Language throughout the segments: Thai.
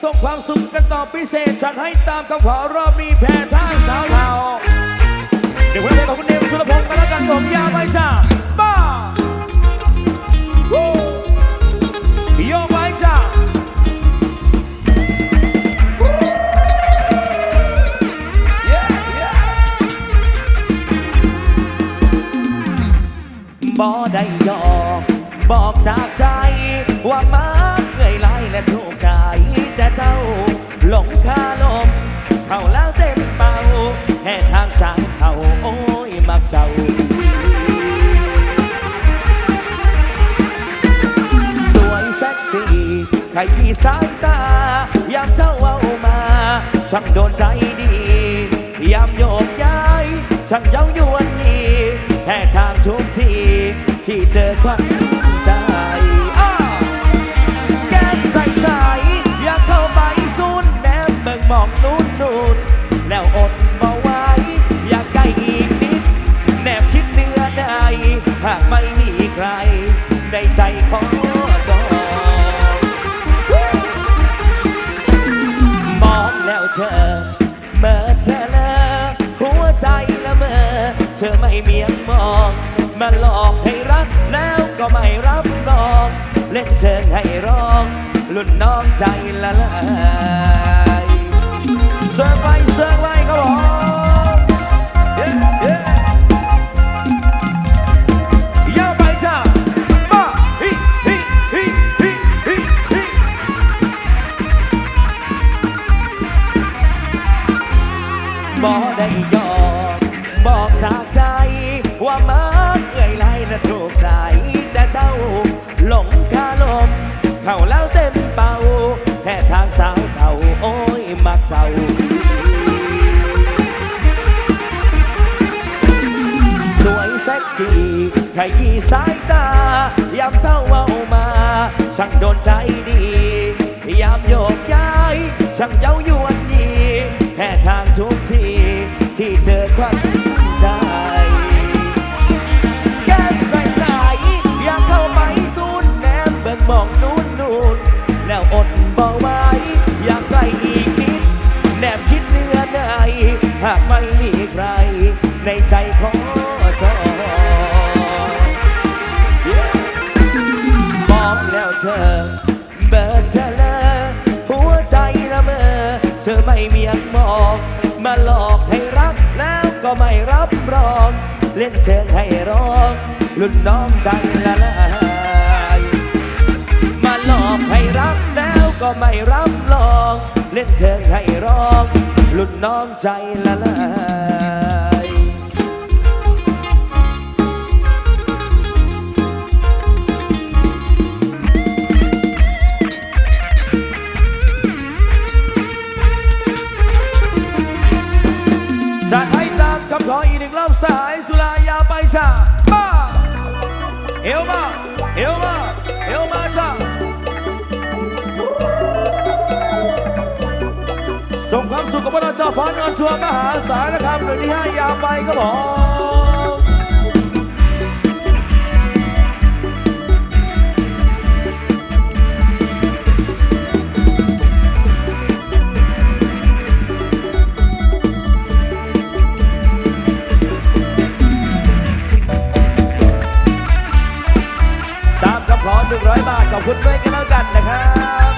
ส่งความสุขกันต่อพิเศษจัดให้ตามคำขอรอบนี้แพ้ทางสาวเทาเดี๋ยววันนี้ขอบคุณเดมสุรพงศ์กันแล้วกันผมยาวไปจ้าบ้าวู้โยกไปจ้าบ่ได้ยอมบอกจากใจว่ามา สีขยี้สายตา ยามเจ้าเอามา ช่างโดนใจดี ยามโยกย้าย ช่างเย้ายวนยีแห่ทางทุกทีที่เจอควัน ธอไม่เมียงมอง มาหลอกให้รักแล้วก็ไม่รับรอง เล่นเชิงให้ร้องลุ่นน้องใจละลายเสิร์ฟไว้เสิร์ฟไว้ครับผมาสวยเซ็กซี่ขยี้สายตายามเจ้าเอามา ช่างโดนใจดี ยามโยกย้าย ช่างเย้ายวน แล้วเธอ เบิดเธอเลยหัวใจละเมอ เธอไม่เมียงมอง มาหลอกให้รักแล้วก็ไม่รับรอง เล่นเชิงให้ร้องรุ่นน้องใจละลายมาหลอกให้รักแล้วก็ไม่รับรอง เล่นเชิงให้ร้องรุ่นน้องใจละลาย จ้ามาเอวมาเอวมาเอวมาจ้าส่งความสุขกับพวกเราเจ้าฟ้านอนชัวมหาสารครับหนึ่งที่ห้ายาวไปก็บอก 100 บาทขอบคุณด้วยกันแล้วกันนะครับ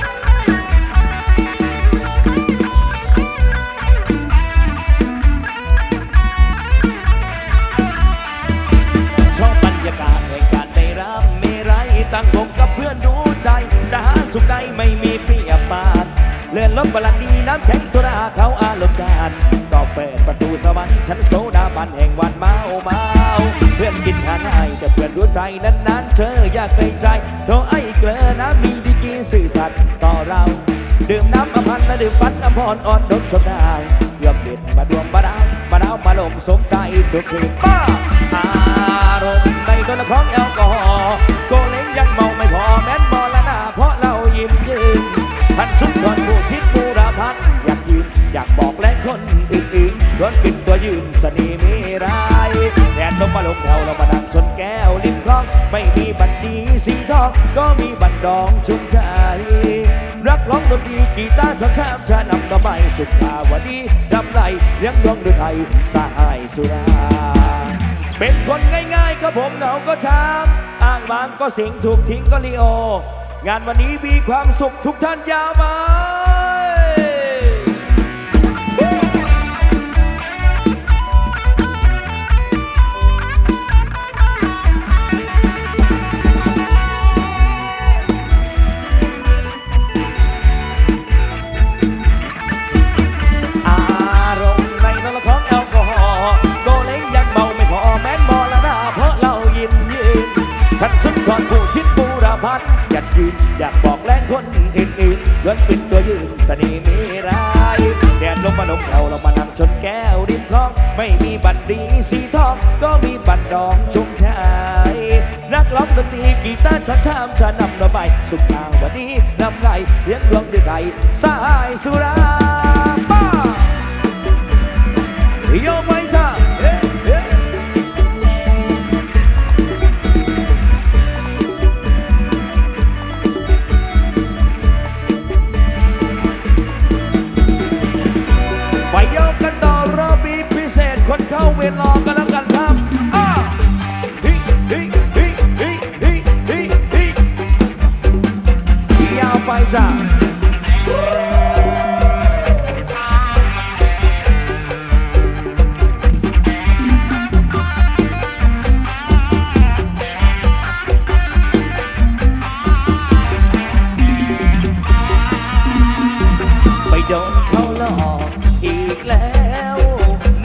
ชอบบรรยากาศแห่งการได้รับเมรัยตั้งวงกับเพื่อนรู้ใจ จะหาสุขใดไม่มีเปรียบปานเลื่อนลบบาลันดีน้ำแข็งโซดาเขาอารมณ์การก็เปิดประตูสวรรค์ชั้นโซดาบันแห่งวัน ใจนั้นๆเธออยากเกรงใจโดไอ้เกลือน้ำมีดีกีสื่อสัตย์ต่อเรา ดื่มน้ำอภันและดื่มฟันอภรอ่อนดดชมดาวเยือมเด็ดมาดวงมาดาวมาดาวมาลมสมใจทุกคืนบ้าอารมณ์ในโดนของแอลกอฮอล์โกเล้งยังเมาไม่พอแม้นบอละหน้าเพราะเรายิ้มยืนพันสุดทนผู้ชิดบูรพันอยากยืนอยากบอกและคนอื่นๆชวนปิดตัวยืนสนีมีรายแดดลงมาลงแถวเรามาดัง สีทองก็มีบันดองชุ่มใจ รักร้องดนตรีกีตาร์ชอนแชมชานำดอกไม้สุขาวดีดำไหลเลี้ยงดวงด้วยไทยสหายสุรา เป็นคนง่ายๆก็ผมเหงาก็ช้ำอ้างว้างก็สิงถูกทิ้งก็ลีโอ งานวันนี้มีความสุขทุกท่านยาวมา โดนเขาหลอกอีกแล้ว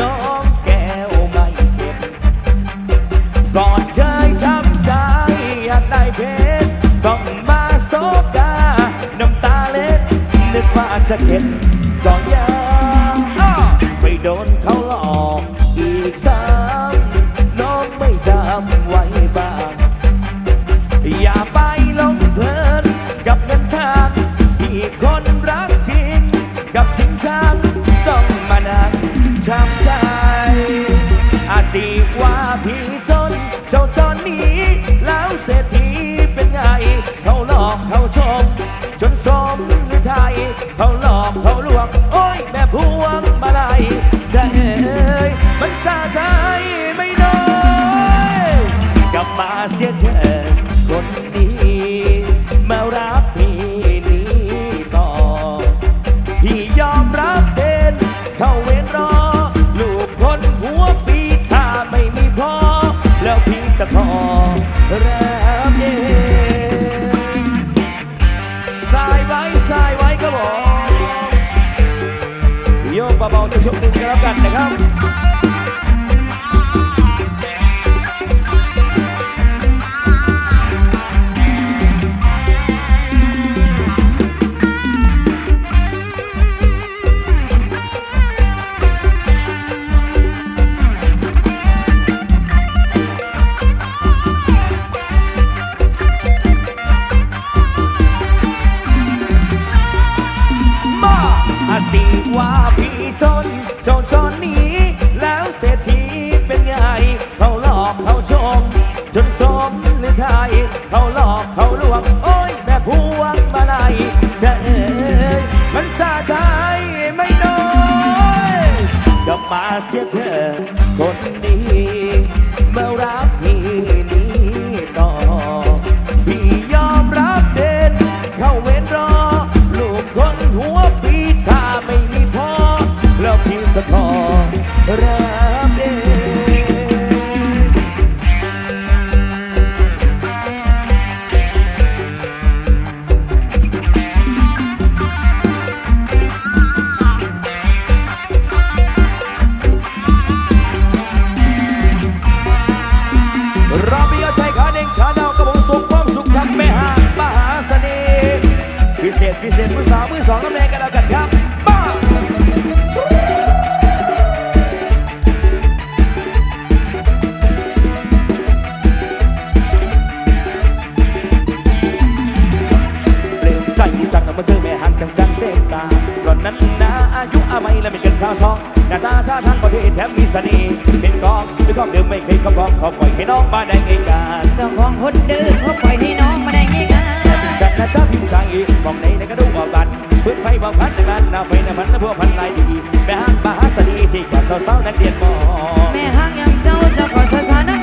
น้องแก้วไม่เก็บก่อนเคยช้ำใจอยากได้เพชรต้องมาโซกา น้ำตาเล็ดนึกว่าจะเข็ดก็ยั เป็นไงเขาหลอกเขาชม จนสมหรือไทยเขาหลอกเขาลวง โอ้ยแม่พวงมาลัย มาเสียเธอคนดีมารับพี่นี้ต่อ พี่ยอมรับเด่นเข้าเวรรอ ลูกคนหัวปีถ้าไม่มีพ่อแล้วพี่จะขอรัก เศษพิเศษมือสาวมือสองน้ำแดงกันแล้วกันครับป้าเลี้ยนใจจังมาเจอแม่หักจังจังเต็มตาก่อนนั้นนะอายุอาไม่และไม่เกินสาวสองหน้าตาท่าทางประเทศแถมมีเสน่ห์เป็นกองเป็นกองเดิมไม่เคยกองขอปล่อยให้น้องมาได้ไงกันเจ้าของคนดื้อเขาปล่อยให้น้องมาได้ง่ายฉัน นนะชอบพิมพ์ใจมองในในกระดูกออกกันฝืมาพันในบ้านนาไฟในพันนะพวกพันลายดีแม่ฮักมหาสดีที่กว่าสาวๆนักเรียนมอแม่ห้างยังเจ้าเจ้าก็สอสอนนัก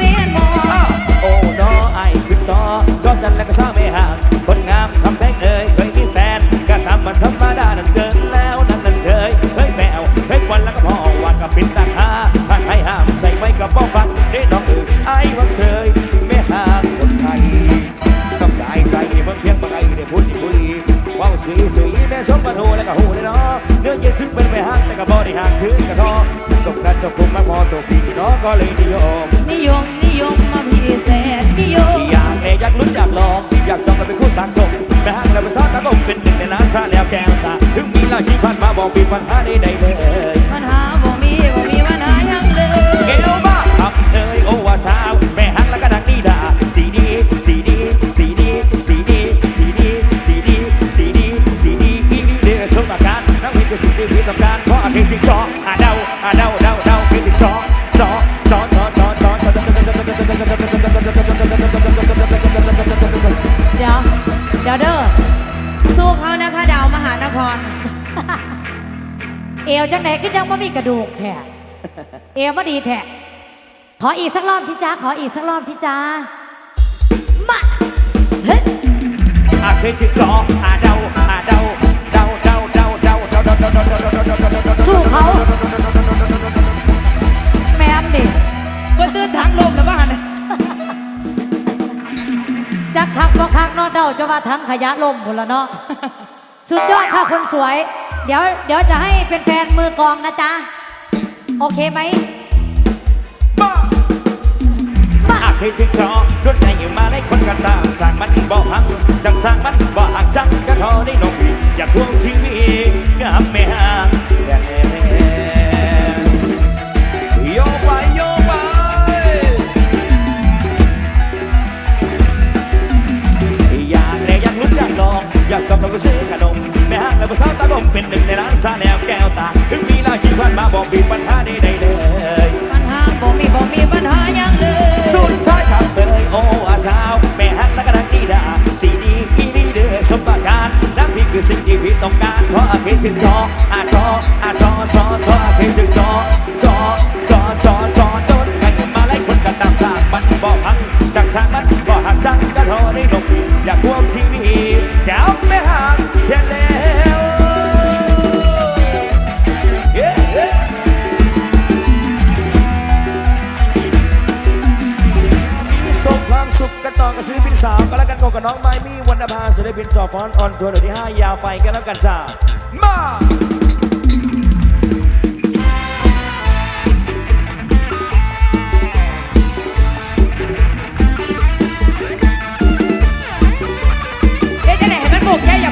เอวจังไหนก็ยังไม่มีกระดูกแท้เอวมาดีแท้ขออีกสักรอบสิจ้าขออีกสักรอบสิจ้ามาเฮ้ยอาเคยจิตจออาเดาอาเดาเดาเดาเดาเดาเดาเดาเดาเดาเดาเดาเดาเดาเดาเดาสู้เขาแม่มดิเพิ่นตื่นทางลมแล้วบ้านจักคักก็คักเนอเดาจะว่าทั้งขยะลมพุ่นละเนาะสุดยอดค่ะคนสวย เดี๋ยวเดี๋ยวจะให้เป็นแฟนมือกลองนะจ๊ะ โอเคไหมอาเคยจิตจอรถใหญ่อยู่มาให้คนกันตามสั่งมันบ่หังจังสั่งมันบ่หักจังก็ทอได้ลงอยากทวงชีวิตกับแม่ห่างโองอยากจำต้องไปซื้อขนมแม่ห้างและภาษาวตาดมเป็นหนึ่งในร้านซาแนวแก้วตาถึงมีลาที่ผ่านมาบอกมีปัญหาใดๆเลยปัญหาบ่มีบ่มีปัญหายังเลยสุดท้ายทำเลยโอ้อาสาวแม่ฮักและกระดังดีดาสีดีอีนี่เดือสมบัติการนักพี่คือสิ่งที่พี่ต้องการเพราะอาเพถึงจออาจออาจอจอจออาเพถึงจอจอจอจอจอโดนกันมาไล่คนกันตามสร้างมันบ่พัง จากสามันบ่หักจังก็ทอได้ลงอยากพวกชีวิตแก้วแม่ฮักแค่แล้ว Yeah, yeah. ส่งความสุขกันต่อกับศิลปินสาวก็แล้วกันโกกับน้องไม้มีวรรณภาศิลปินจอฟอนออนทัวร์เดือนที่ 5 ยาวไปกันแล้วกันจ้ามา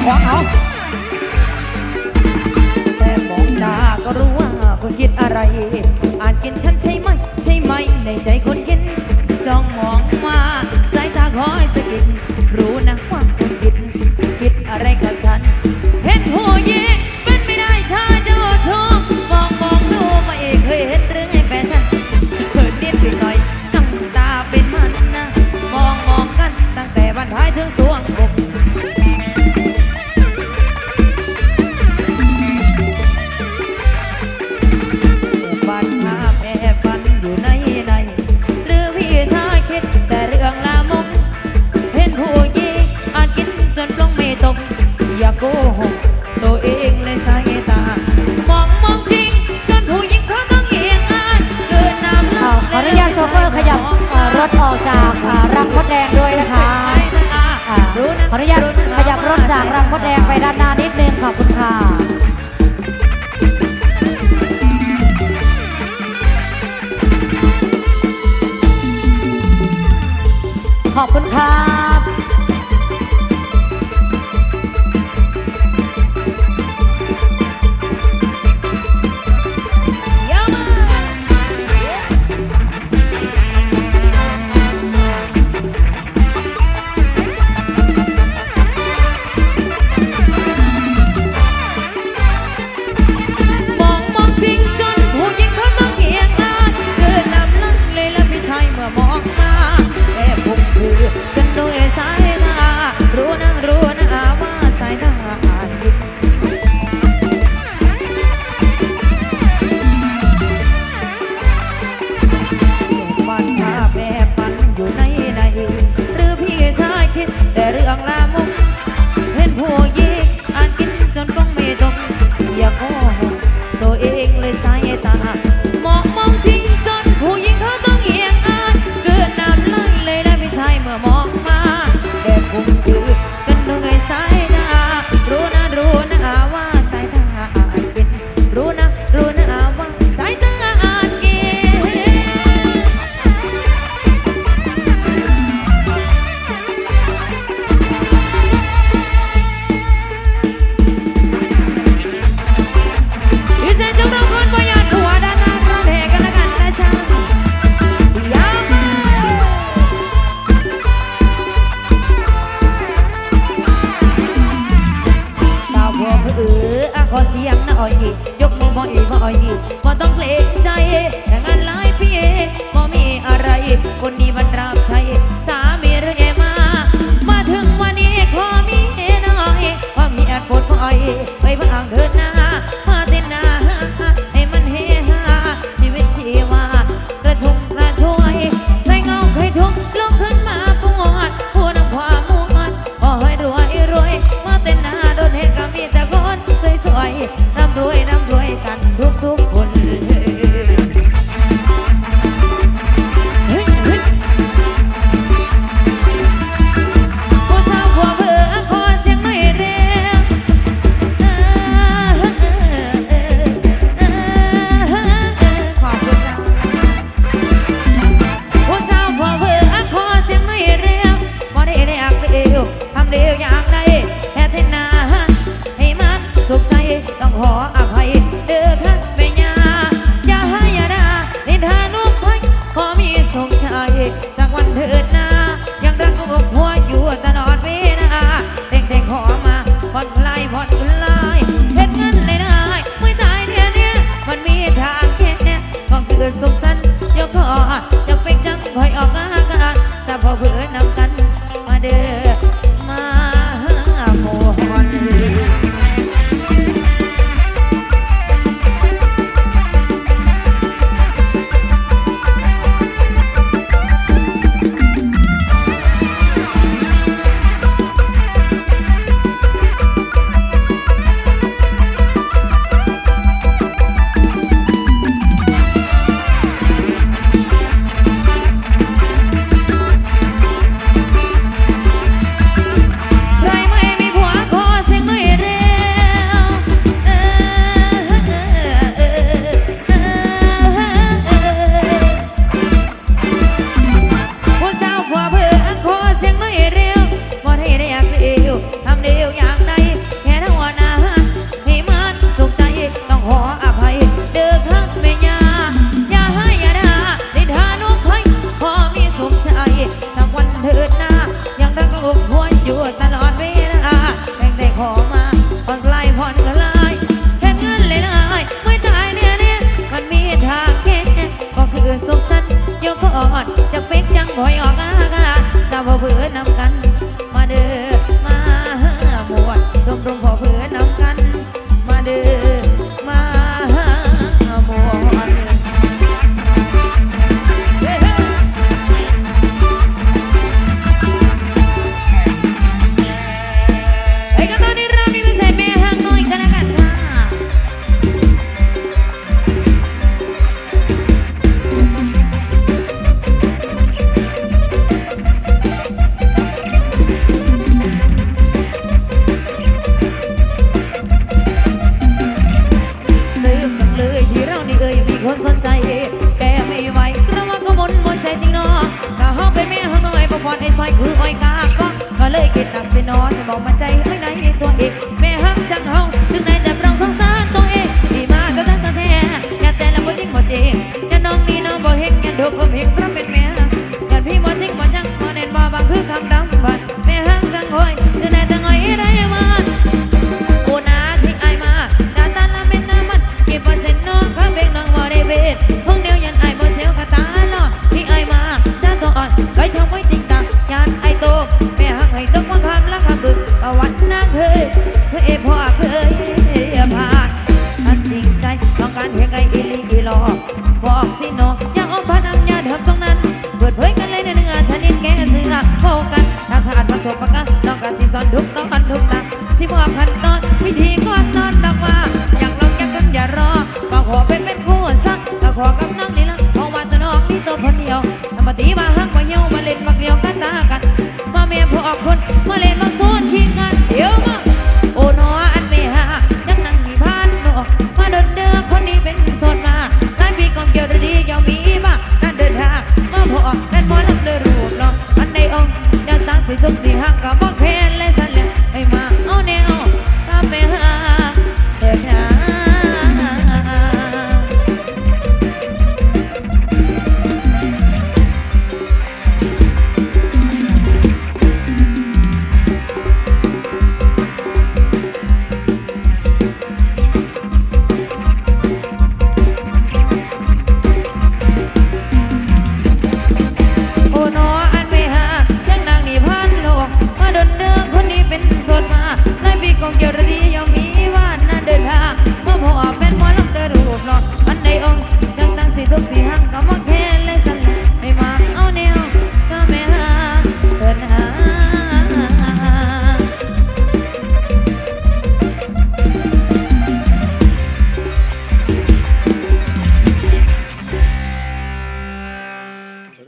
ขวางเขาแต่มองหน้าก็รู้ว่าคุณคิดอะไรอ่านกินฉันใช่ไหม ใช่ไหมในใจคน ขออนุญาตขยับรถจากรังมดแดงไปด้านหน้านิดนึงขอบคุณค่ะขอบคุณค่ะ amor.